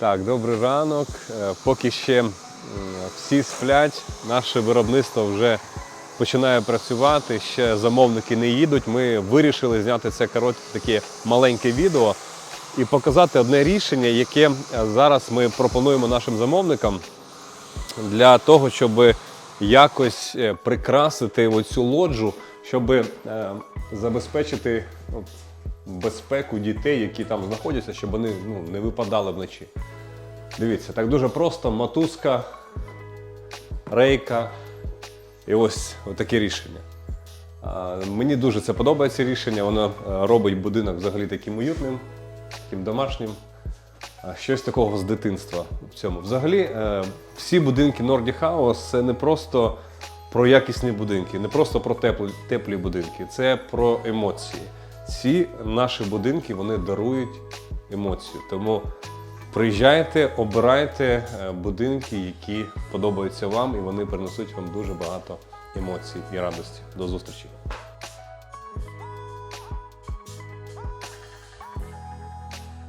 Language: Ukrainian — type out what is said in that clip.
Так, добрий ранок. Е, Поки ще всі сплять, наше виробництво вже починає працювати. Ще замовники не їдуть. Ми вирішили зняти це коротке таке маленьке відео і показати одне рішення, яке е, зараз ми пропонуємо нашим замовникам для того, щоб якось е, прикрасити оцю лоджу, щоб забезпечити безпеку дітей, які там знаходяться, щоб вони ну, не випадали вночі. Дивіться, так дуже просто: мотузка, рейка і ось таке рішення. Мені дуже це подобається рішення. Воно е, робить будинок взагалі таким уютним, таким домашнім. Щось такого з дитинства в цьому. Взагалі, е, всі будинки Nordic House це не просто про якісні будинки, не просто про теплі, теплі будинки, це про емоції. Ці наші будинки вони дарують емоцію. Тому приїжджайте, обирайте е, будинки, які подобаються вам, і вони принесуть вам дуже багато емоцій і радості. До зустрічі!